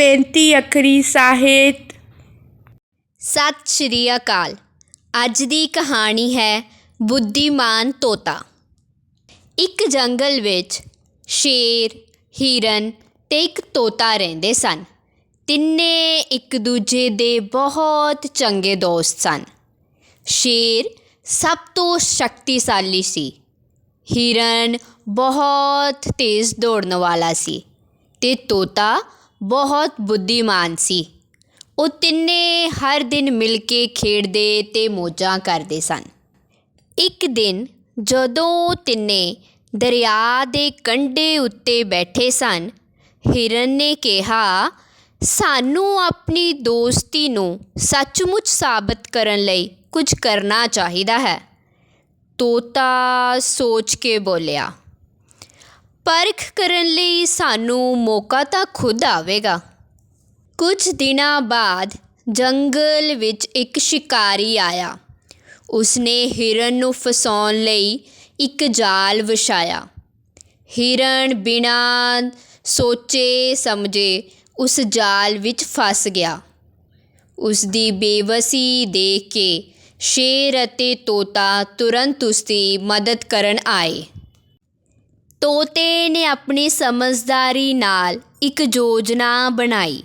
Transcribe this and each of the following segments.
ਪੈਂਤੀ ਅੱਖਰੀ ਸਾਹਿਤ। ਸਤਿ ਸ਼੍ਰੀ ਅਕਾਲ। ਅੱਜ ਦੀ ਕਹਾਣੀ ਹੈ ਬੁੱਧੀਮਾਨ ਤੋਤਾ। ਇੱਕ ਜੰਗਲ ਵਿੱਚ ਸ਼ੇਰ, ਹਿਰਨ ਤੇ ਇੱਕ ਤੋਤਾ ਰਹਿੰਦੇ ਸਨ। ਤਿੰਨੇ ਇੱਕ ਦੂਜੇ ਦੇ ਬਹੁਤ ਚੰਗੇ ਦੋਸਤ ਸਨ। ਸ਼ੇਰ ਸਭ ਤੋਂ ਸ਼ਕਤੀਸ਼ਾਲੀ ਸੀ। ਹਿਰਨ ਬਹੁਤ ਤੇਜ਼ ਦੌੜਨ ਵਾਲਾ ਸੀ ਤੇ ਤੋਤਾ ਬਹੁਤ ਬੁੱਧੀਮਾਨ ਸੀ। ਉਹ ਤਿੰਨੇ ਹਰ ਦਿਨ ਮਿਲ ਕੇ ਖੇਡਦੇ ਅਤੇ ਮੌਜਾਂ ਕਰਦੇ ਸਨ। ਇੱਕ ਦਿਨ ਜਦੋਂ ਉਹ ਤਿੰਨੇ ਦਰਿਆ ਦੇ ਕੰਢੇ ਉੱਤੇ ਬੈਠੇ ਸਨ, ਹਿਰਨ ਨੇ ਕਿਹਾ, ਸਾਨੂੰ ਆਪਣੀ ਦੋਸਤੀ ਨੂੰ ਸੱਚਮੁੱਚ ਸਾਬਤ ਕਰਨ ਲਈ ਕੁਝ ਕਰਨਾ ਚਾਹੀਦਾ ਹੈ। ਤੋਤਾ ਸੋਚ ਕੇ ਬੋਲਿਆ ਪਰਖ ਕਰਨ ਲਈ ਸਾਨੂੰ ਮੌਕਾ ਤਾਂ ਖੁਦ ਆਵੇਗਾ। ਕੁਝ ਦਿਨਾਂ ਬਾਅਦ ਜੰਗਲ ਵਿੱਚ ਇੱਕ ਸ਼ਿਕਾਰੀ ਆਇਆ। ਉਸਨੇ ਹਿਰਨ ਨੂੰ ਫਸਾਉਣ ਲਈ ਇੱਕ ਜਾਲ ਵਿਛਾਇਆ। ਹਿਰਨ ਬਿਨਾਂ ਸੋਚੇ ਸਮਝੇ ਉਸ ਜਾਲ ਵਿੱਚ ਫਸ ਗਿਆ। ਉਸ ਦੀ ਬੇਵਸੀ ਦੇਖ ਕੇ ਸ਼ੇਰ ਅਤੇ ਤੋਤਾ ਤੁਰੰਤ ਉਸ ਦੀ ਮਦਦ ਕਰਨ ਆਏ। ਤੋਤੇ ਨੇ ਆਪਣੀ ਸਮਝਦਾਰੀ ਨਾਲ ਇੱਕ ਯੋਜਨਾ ਬਣਾਈ।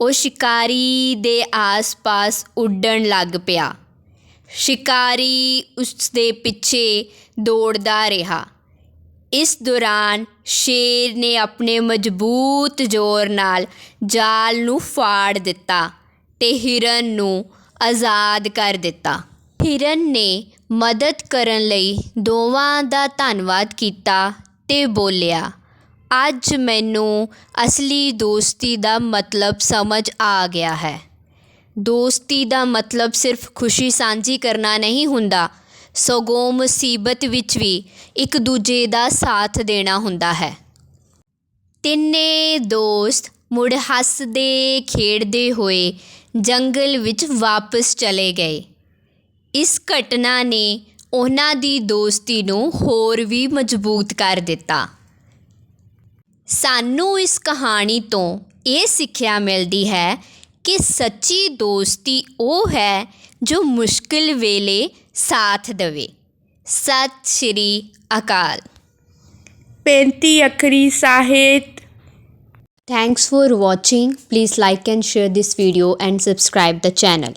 ਉਹ ਸ਼ਿਕਾਰੀ ਦੇ ਆਸ-ਪਾਸ ਉੱਡਣ ਲੱਗ ਪਿਆ। ਸ਼ਿਕਾਰੀ ਉਸ ਦੇ ਪਿੱਛੇ ਦੌੜਦਾ ਰਿਹਾ। ਇਸ ਦੌਰਾਨ ਸ਼ੇਰ ਨੇ ਆਪਣੇ ਮਜ਼ਬੂਤ ਜ਼ੋਰ ਨਾਲ ਜਾਲ ਨੂੰ ਫਾੜ ਦਿੱਤਾ ਤੇ ਹਿਰਨ ਨੂੰ ਆਜ਼ਾਦ ਕਰ ਦਿੱਤਾ। ਹਿਰਨ ਨੇ ਮਦਦ ਕਰਨ ਲਈ ਦੋਵਾਂ ਦਾ ਧੰਨਵਾਦ ਕੀਤਾ ਤੇ ਬੋਲਿਆ। ਅੱਜ ਮੈਨੂੰ ਅਸਲੀ ਦੋਸਤੀ ਦਾ ਮਤਲਬ ਸਮਝ ਆ ਗਿਆ ਹੈ। ਦੋਸਤੀ ਦਾ ਮਤਲਬ ਸਿਰਫ ਖੁਸ਼ੀ ਸਾਂਝੀ ਕਰਨਾ ਨਹੀਂ ਹੁੰਦਾ, ਸਗੋਂ ਮੁਸੀਬਤ ਵਿੱਚ ਵੀ ਇੱਕ ਦੂਜੇ ਦਾ ਸਾਥ ਦੇਣਾ ਹੁੰਦਾ ਹੈ। ਤਿੰਨੇ ਦੋਸਤ ਮੁੜ ਹੱਸਦੇ, ਖੇਡਦੇ ਹੋਏ ਜੰਗਲ ਵਿੱਚ ਵਾਪਸ ਚਲੇ ਗਏ। ਇਸ ਘਟਨਾ ਨੇ ਉਹਨਾਂ ਦੀ ਦੋਸਤੀ ਨੂੰ ਹੋਰ ਵੀ ਮਜ਼ਬੂਤ ਕਰ ਦਿੱਤਾ ਸਾਨੂੰ ਇਸ ਕਹਾਣੀ ਤੋਂ ਇਹ ਸਿੱਖਿਆ ਮਿਲਦੀ ਹੈ ਕਿ ਸੱਚੀ ਦੋਸਤੀ ਉਹ ਹੈ ਜੋ ਮੁਸ਼ਕਿਲ ਵੇਲੇ ਸਾਥ ਦੇਵੇ ਸਤਿ ਸ਼੍ਰੀ ਅਕਾਲ ਪੈਂਤੀ ਅੱਖਰੀ ਸਾਹਿਤ Thanks for watching. Please like and share this video and subscribe the channel.